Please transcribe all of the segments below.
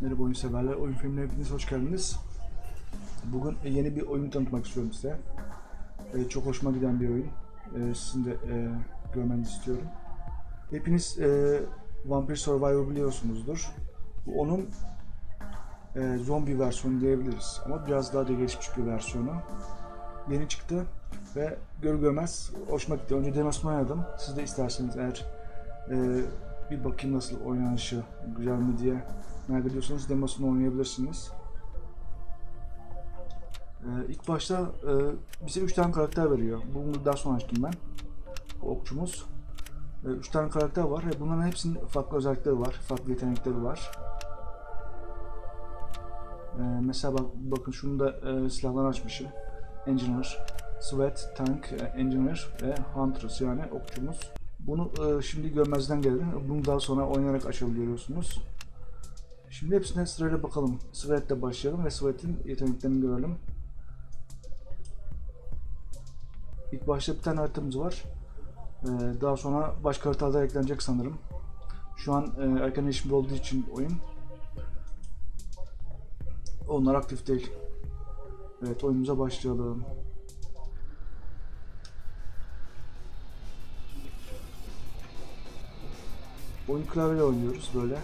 Merhaba oyun severler, oyun filmlerine hepiniz hoş geldiniz. Bugün yeni bir oyun tanıtmak istiyorum size. Ee, çok hoşuma giden bir oyun. Ee, sizin de e, görmenizi istiyorum. Hepiniz e, Vampire Survivor biliyorsunuzdur. Bu onun e, zombi versiyonu diyebiliriz. Ama biraz daha da gelişmiş bir versiyonu. Yeni çıktı ve gör görmez hoşuma gitti. Önce demosunu oynadım. Siz de isterseniz eğer e, bir bakayım nasıl oynanışı güzel mi diye merak ediyorsanız demosunu oynayabilirsiniz. Ee, ilk başta e, bize 3 tane karakter veriyor. Bunu daha sonra açtım ben. Okçumuz. 3 tane karakter var ve bunların hepsinin farklı özellikleri var. Farklı yetenekleri var. Ee, mesela bak, bakın şunu da e, silahlar açmışım. Engineer, Sweat, Tank, e, Engineer ve Huntress yani okçumuz. Bunu e, şimdi görmezden geldim. Bunu daha sonra oynayarak açabiliyorsunuz. Şimdi hepsine sırayla bakalım. Sweat'le başlayalım ve Sweat'in yeteneklerini görelim. İlk başta bir tane haritamız var. Ee, daha sonra başka haritalar eklenecek sanırım. Şu an e, erken erişimde olduğu için oyun. Onlar aktif değil. Evet oyunumuza başlayalım. Oyun klavyeyle oynuyoruz böyle.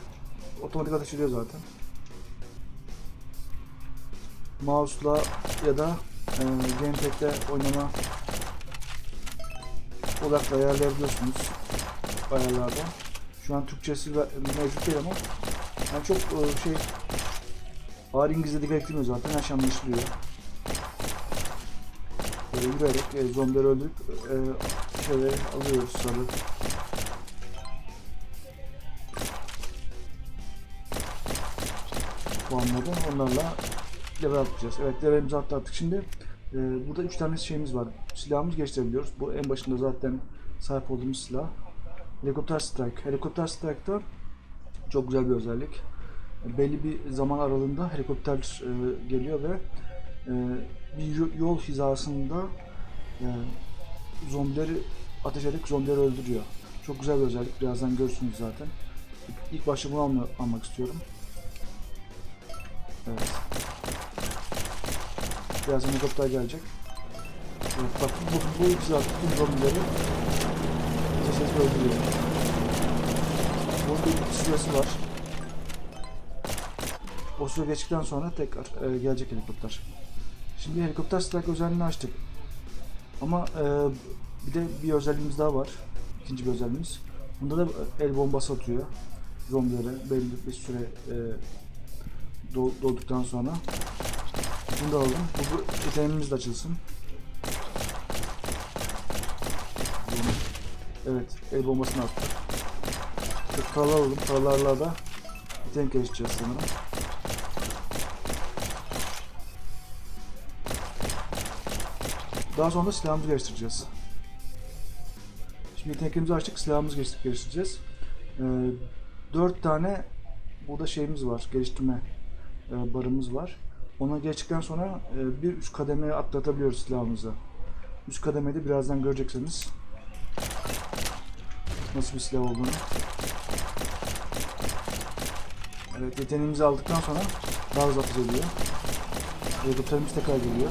Otomatik ateş ediyor zaten. Mouse'la ya da e, gamepad'le oynama odakla ayarlayabiliyorsunuz ayarlarda. Şu an Türkçesi mevcut değil ama yani çok e, şey ağır İngilizce gerektirmiyor zaten her şey anlaşılıyor. Böyle yürüyerek e, zombileri öldürüp e, şeyleri alıyoruz sarı. Puanladı. Onlarla level atlayacağız. Evet levelimizi atlattık. Şimdi e, burada 3 tane şeyimiz var. Silahımız geçirebiliyoruz. Bu en başında zaten sahip olduğumuz silah. Helikopter Strike. Helikopter Strike'da çok güzel bir özellik. Belli bir zaman aralığında helikopter e, geliyor ve e, bir yo- yol hizasında e, zombileri ateş edip zombileri öldürüyor. Çok güzel bir özellik. Birazdan görürsünüz zaten. İlk başta bunu alma- almak istiyorum. Evet. Birazdan helikopter gelecek. Evet bak bu, bu güzel tüm zombileri sesle öldürüyor. Bunun bir süresi var. O süre geçtikten sonra tekrar e, gelecek helikopter. Şimdi helikopter strike özelliğini açtık. Ama e, bir de bir özelliğimiz daha var. İkinci bir özelliğimiz. Bunda da el bombası atıyor. Zombilere belli bir süre e, dolduktan sonra bunu da alalım. Bu, bu yeteneğimiz de açılsın. Evet, el bombasını attık. İşte paralar alalım. Paralarla da yetenek geliştireceğiz sanırım. Daha sonra da silahımızı geliştireceğiz. Şimdi yeteneklerimizi açtık, silahımızı geliştir- geliştireceğiz. Ee, 4 tane burada şeyimiz var, geliştirme barımız var. Ona geçtikten sonra e, bir üst kademeye atlatabiliyoruz silahımızı. Üst kademede birazdan göreceksiniz. Nasıl bir silah olduğunu. Evet yeteneğimizi aldıktan sonra daha atış ediyor. Helikopterimiz tekrar geliyor.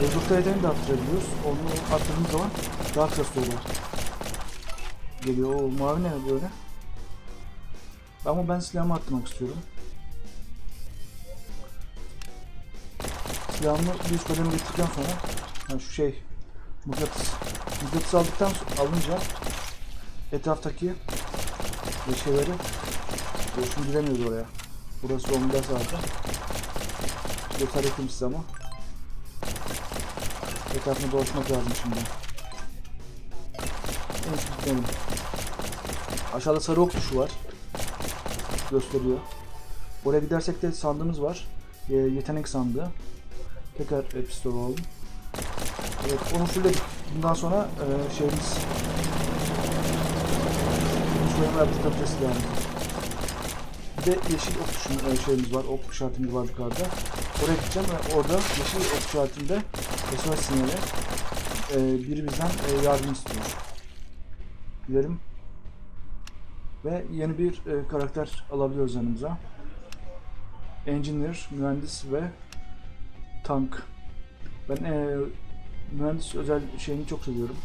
Helikopter yeteneğini de arttırabiliyoruz. Onu arttırdığımız zaman daha kısa sürede geliyor. O mavi ne böyle? Ama ben silahımı arttırmak istiyorum. Silahımı bir üst kademe getirdikten sonra yani şu şey mıknatıs mıknatıs aldıktan so- alınca etraftaki şeyleri Boşun giremiyordu oraya. Burası omurga zaten. Yeter ettim size ama. Etrafına dolaşmak lazım şimdi. Neyse gitmeyelim. Aşağıda sarı ok tuşu var gösteriyor. Oraya gidersek de sandığımız var. E, yetenek sandığı. Tekrar e, pistol alalım. Evet onu fullledik. Bundan sonra e, şeyimiz soyunma yaptırtabiliriz yani. Bir de yeşil ok tuşu e, şeyimiz var. Ok işaretimiz var yukarıda. Oraya gideceğim ve orada yeşil ok işaretinde SOS sinyali e, biri e, yardım istiyor. Gidelim. Ve yeni bir e, karakter alabiliyoruz yanımıza. Engineer, mühendis ve tank. Ben e, mühendis özel şeyini çok seviyorum.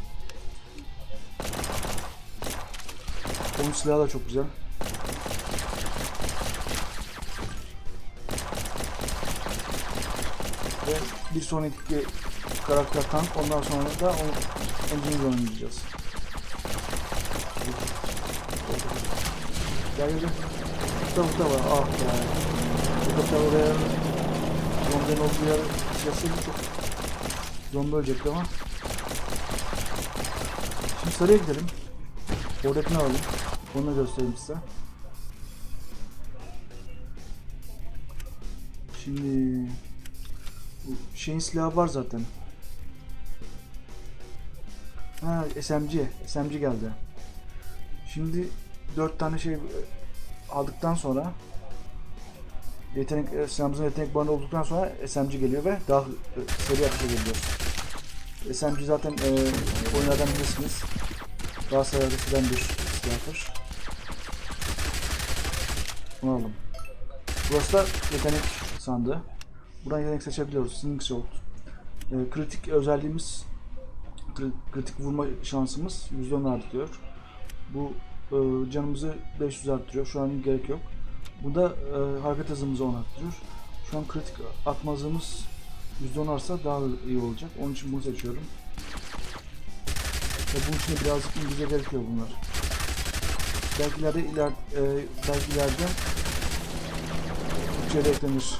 Onun silahı da çok güzel. Ve bir sonraki karakter tank. Ondan sonra da o Engineer oynayacağız. Gel gel. Burada burada var. Ah. Burada da oraya zombinin olduğu yer siyasi çok zombi ölecekti ama. Şimdi sarıya gidelim. Oradakini alalım. Onu da göstereyim size. Şimdi şeyin silahı var zaten. Ha SMG. SMG geldi. Şimdi dört tane şey e, aldıktan sonra yetenek e, silahımızın yetenek bandı olduktan sonra SMG geliyor ve daha e, seri atışa geliyor. SMG zaten e, oyunlardan bilirsiniz. Daha seri atış eden bir silahtır. Bunu aldım. Burası da yetenek sandığı. Buradan yetenek seçebiliyoruz. Slingshot. E, kritik özelliğimiz kri- kritik vurma şansımız %10 artıyor. Bu e, canımızı 500 arttırıyor. Şu an gerek yok. Bu da e, hareket hızımızı 10 arttırıyor. Şu an kritik atma hızımız %10 artsa daha iyi olacak. Onun için bunu seçiyorum. Ve bunun için birazcık İngilizce gerekiyor bunlar. Belki ileride, iler, e, belki ileride Türkçe'ye eklenir.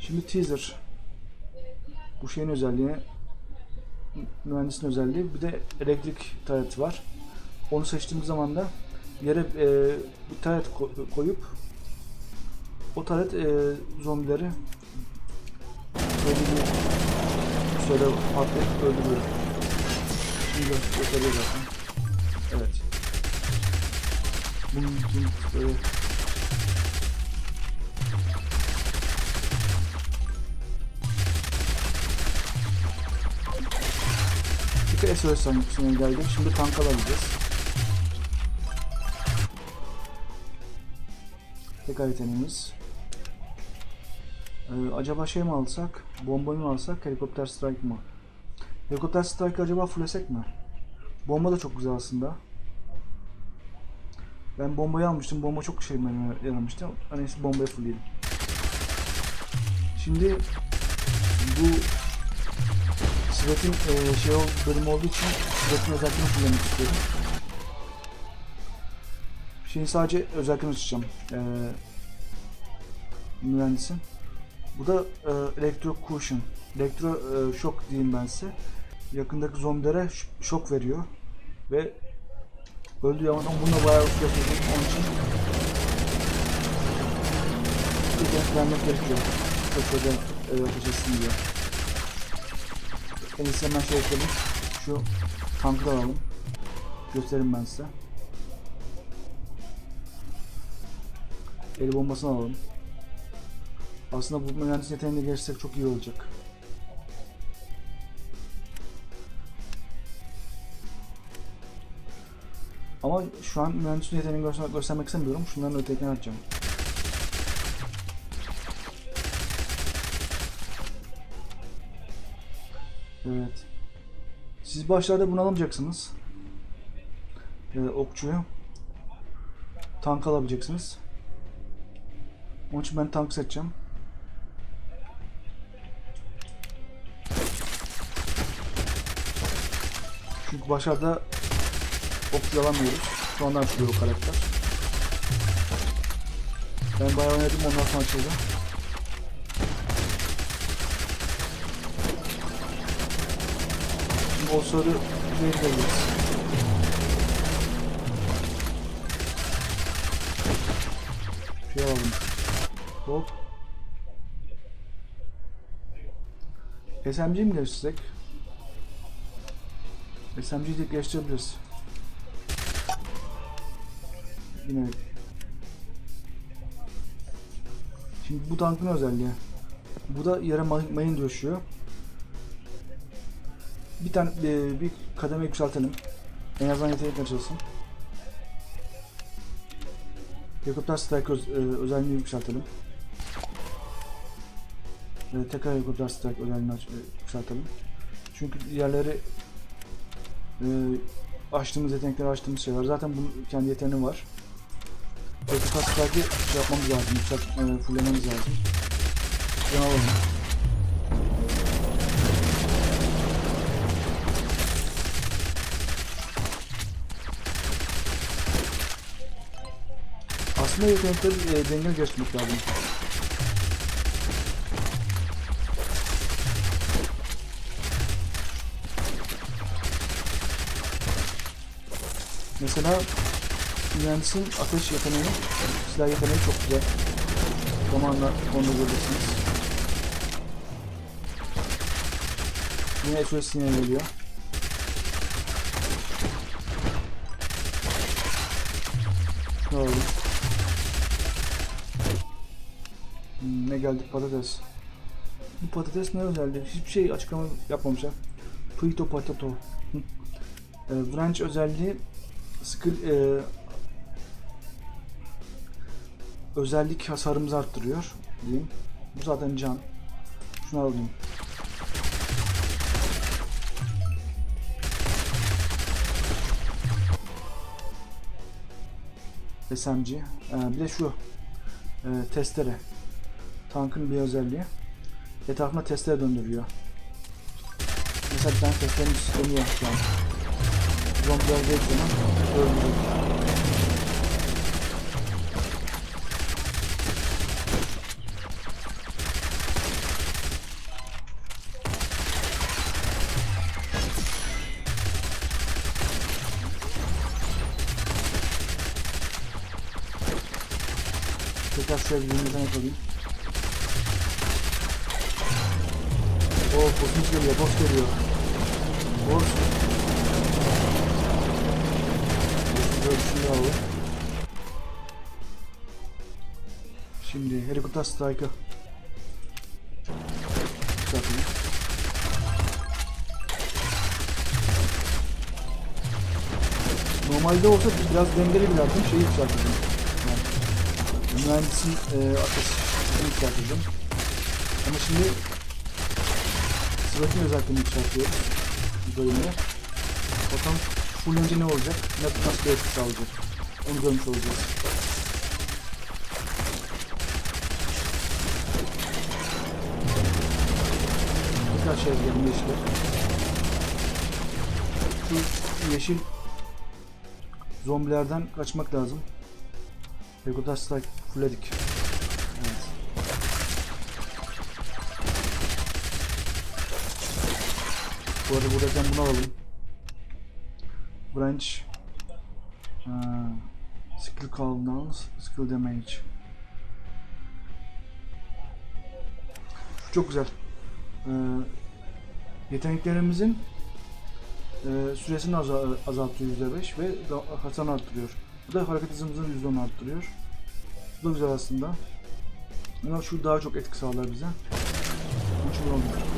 Şimdi teaser. Bu şeyin özelliği mühendisin özelliği. Bir de elektrik tareti var. Onu seçtiğimiz zaman da yere e, bir taret ko- koyup o taret e, zombileri belli bir süre öldürüyor. Şimdi gö- gösteriyor zaten. Evet. Bunun için böyle SOS sanatçısına geldik. Şimdi tank alabileceğiz. Tekrar yeteneğimiz. Ee, acaba şey mi alsak? Bombayı mı alsak? Helikopter strike mı? Helikopter strike acaba fullesek mi? Bomba da çok güzel aslında. Ben bombayı almıştım. Bomba çok şey yaramıştı. Neyse bombayı fullleyelim. Şimdi bu Sırat'ın e, şey bölümü olduğu için Sırat'ın özelliklerini kullanmak istiyorum. Şeyin sadece özelliklerini açacağım. E, mühendisin. Bu da e, elektro cushion. Elektro e, şok diyeyim ben size. Yakındaki zombilere şok veriyor. Ve öldüğü zaman bununla bayağı usta. Onun için bir kere vermek gerekiyor. Çok özel e, yapacaksın diye. İyisi hemen şey yapalım. Şu tankı alalım. Göstereyim ben size. El bombasını alalım. Aslında bu mühendis yeteneğini geçsek çok iyi olacak. Ama şu an mühendisin yeteneğini göstermek, istemiyorum. Şunların ötekini açacağım. Evet. Siz başlarda bunu alamayacaksınız. Ee, okçuyu. Tank alabileceksiniz. Onun için ben tank seçeceğim. Çünkü başlarda okçu alamıyoruz. Sonradan açılıyor o karakter. Ben bayağı oynadım ondan sonra açıldı. O soru şey alalım. Hop. SMG mi geçsek? SMG'yi de geçtirebiliriz. Yine Şimdi bu tankın özelliği. Bu da yere may- mayın döşüyor. Bir tane e, bir kademe yükseltelim. En azından yetenek açılsın. Helikopter Strike öz, e, özelliğini yükseltelim. E, tekrar Helikopter Strike özelliğini aç, e, yükseltelim. Çünkü diğerleri e, açtığımız yetenekleri açtığımız şeyler. Zaten bunun kendi yeteneği var. Helikopter Strike'i şey yapmamız lazım, yükselt, e, fullememiz lazım. Alalım. Aslında yetenekleri e, dengeli geçmek lazım. Mesela mühendisin ateş yeteneği, silah yeteneği çok güzel. Zamanla onu göreceksiniz. Yine SOS yine geliyor. Ne oldu? Ne geldik patates. Bu patates ne özelliği? Hiçbir şey açıklama yapmamışlar. Frito potato. Hı. e, branch özelliği skill e, özellik hasarımızı arttırıyor diyeyim. Bu zaten can. Şunu alayım. SMG. Ee, bir de şu e, testere. Tankın bir özelliği. Etrafına testere döndürüyor. Mesela bir tane testerenin sistemi var şu an. Zaman öldürüyor. Tekrar şöyle bir yeniden yapalım. Oo boss'umuz geliyor, boss geliyor. Boss. Ölçüyü. Şimdi helikopter strike'ı. Normalde olsa biraz dengeli bir yaptım, şeyi yükselteceğim. Yani mühendisin e, ateşini yükselteceğim. Ama şimdi sıratın özelliğini yükseltiyoruz bu bölümde. Bakalım fullenince ne olacak, ne, nasıl bir etki sağlayacak. Onu görmüş olacağız. Tekrar şey yapalım yeşile. Şu yeşil zombilerden kaçmak lazım. Helikopter strike fullledik. Bu arada buradayken bunu alalım. Branch uh, Skill cooldowns, skill damage. Çok güzel. Ee, yeteneklerimizin e, süresini aza- azaltıyor %5 ve hasarını arttırıyor. Bu da hareket hızımızın %10 arttırıyor. Bu da güzel aslında. Ama şu daha çok etki sağlar bize. Uçur olmuyor.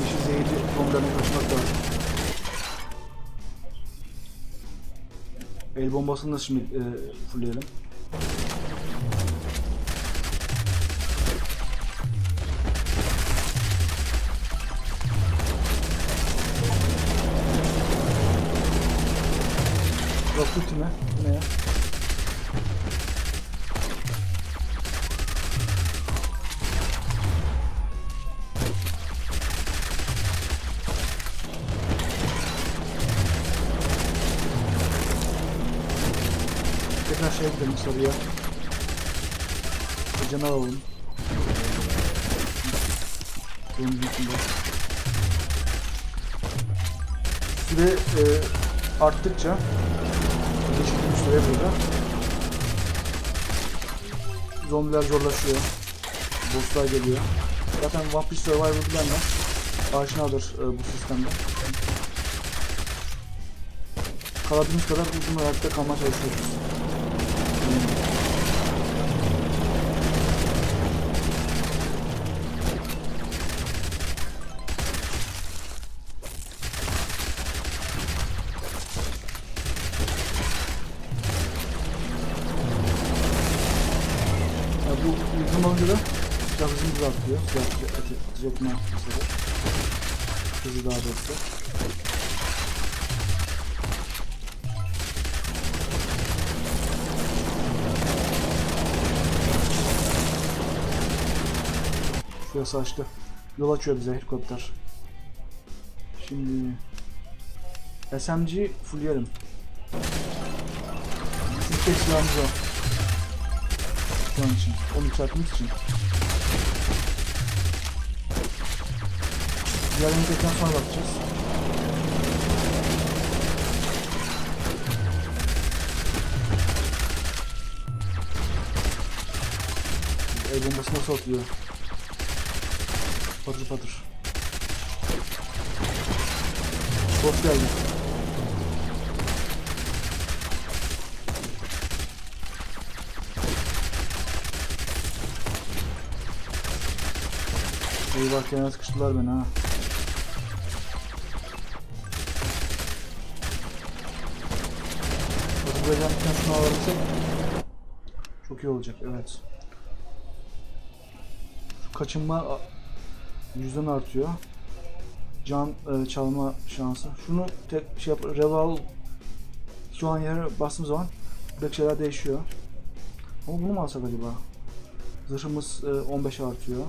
Yeşil zehirli bombalarına kaçmak. El bombasını da şimdi e, fullleyelim. Tekrar şeye gidelim sarıya. Canı alalım. Benim içinde. Süre e, arttıkça geçirdiğim süre burada. Zombiler zorlaşıyor. Bosslar geliyor. Zaten Vampire Survivor bilenler aşinadır e, bu sistemde. Kalabildiğimiz kadar uzun hayatta kalmaya çalışıyoruz. Olunca da silah hızımız artıyor. Silah etme mesela. Hızı daha doğrusu. Şurası açtı. Yol açıyor bize helikopter. Şimdi SMG fullleyelim. Bizim tek silahımız o. Şu an için. Onu yükseltmek için. Diğerlerini tekrar sonra bakacağız. El bombası nasıl atıyor? Patır patır. Boss geldi. Eyvah kenara sıkıştılar beni ha. Hazırlayacağımken şunu alabilsek çok iyi olacak evet. Şu kaçınma yüzden artıyor. Can e, çalma şansı. Şunu tek şey yap, reval şu an yere bastığım zaman bir şeyler değişiyor. Ama bunu mu alsak acaba? Zırhımız e, 15 artıyor.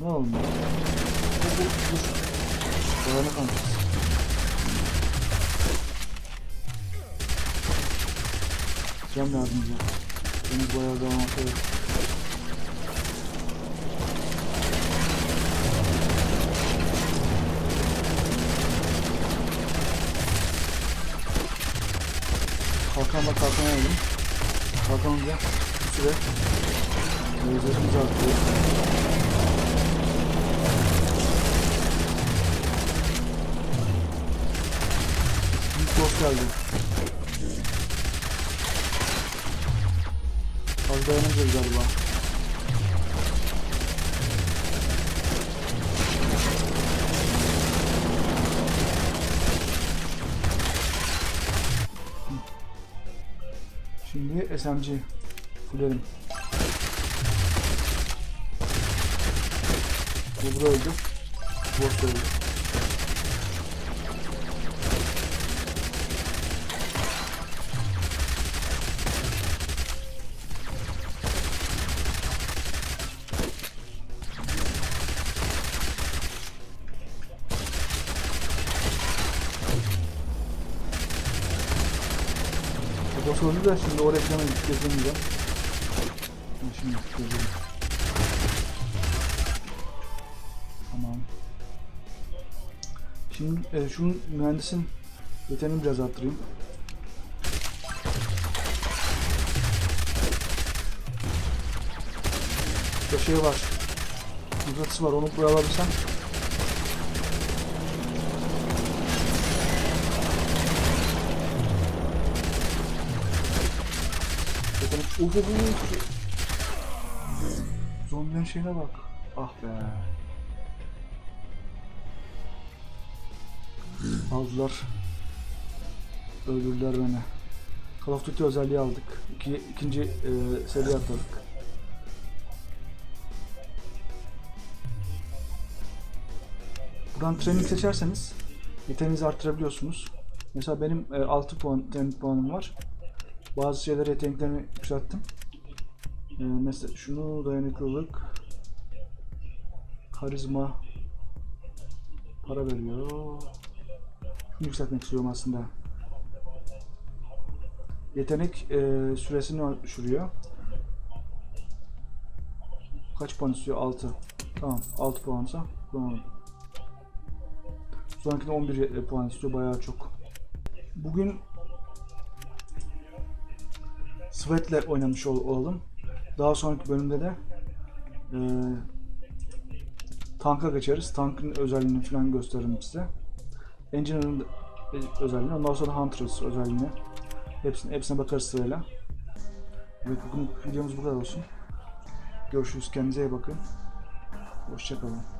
Ne dur. Dayanık alacağız. Cem lazım bize. Deniz bayağı devam ediyor. Kalkanla kalkan aldım. Kalkan alınca bir süre gözlerimiz artıyor. Büyük boss geldi. Az dayanamayacağız galiba. Şimdi SMG fullerim. Bu burada öldü. Boss öldü. Öldü de şimdi oraya falan gezemeyeceğim. Ha, Şimdi gezelim. Tamam. Şimdi e, şunun mühendisin yeteneğini biraz arttırayım. Bir şey var. Mıknatısı var onu buraya alabilsem. Uf uf. Zombilerin şeyine bak. Ah be. Aldılar. Öldürdüler beni. Call of Duty özelliği aldık. İki, ikinci e, seviye atladık. Buradan training seçerseniz yeteneğinizi arttırabiliyorsunuz. Mesela benim e, 6 puan training puanım var. Bazı şeylere yeteneklerimi yükselttim. E, mesela şunu dayanıklılık, karizma, para veriyor. Şunu yükseltmek istiyorum aslında. Yetenek e, süresini düşürüyor. Kaç puan istiyor? 6. Tamam 6 puansa kullanalım. Sonrakinde 11 puan istiyor. Bayağı çok. Bugün Sweat'le oynamış ol- olalım. Daha sonraki bölümde de e, Tanka geçeriz. Tankın özelliğini falan gösteririm size. Engineer'ın özelliğini. Ondan sonra Huntress özelliğini. Hepsine, hepsine bakarız sırayla. Evet bugün videomuz bu kadar olsun. Görüşürüz. Kendinize iyi bakın. Hoşçakalın.